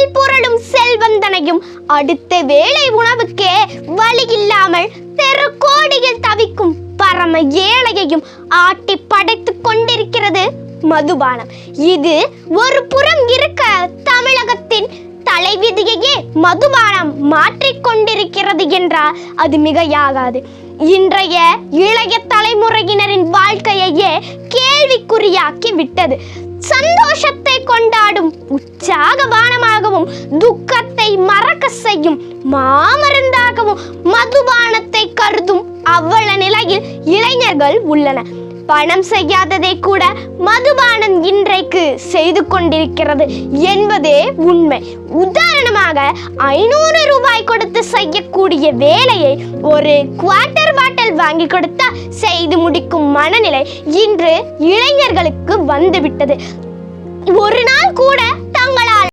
கழுத்தில் புரளும் செல்வந்தனையும் அடுத்த வேளை உணவுக்கே வழி இல்லாமல் தெருக்கோடியில் தவிக்கும் பரம ஏழையையும் ஆட்டி படைத்துக் கொண்டிருக்கிறது மதுபானம். இது ஒரு புறம் இருக்க தமிழகத்தின் தலைவிதியையே மதுபானம் மாற்றிக்கொண்டிருக்கிறது என்றால் அது மிகையாகாது. இன்றைய இளைய தலைமுறையினரின் வாழ்க்கையையே கேள்விக்குறியாக்கி விட்டது. சந்தோஷத்தை கொண்டாடும் உற்சாகபானமாகவும் துக்கத்தை மறக்க செய்யும் மாமருந்தாகவும் மதுபானத்தை கருதும் அவ்வள நிலையில் இளைஞர்கள் உள்ளன. பணம் செய்யாததை கூட மதுபானம் இன்றைக்கு செய்து கொண்டிருக்கிறது என்பதே உண்மை. உதாரணமாக ஐநூறு ரூபாய் கொடுத்து செய்யக்கூடிய வேலையை ஒரு குவார்ட்டர் பாட்டில் வாங்கி கொடுத்தா செய்து முடிக்கும் மனநிலை இன்று இளைஞர்களுக்கு வந்துவிட்டது. ஒரு நாள் கூட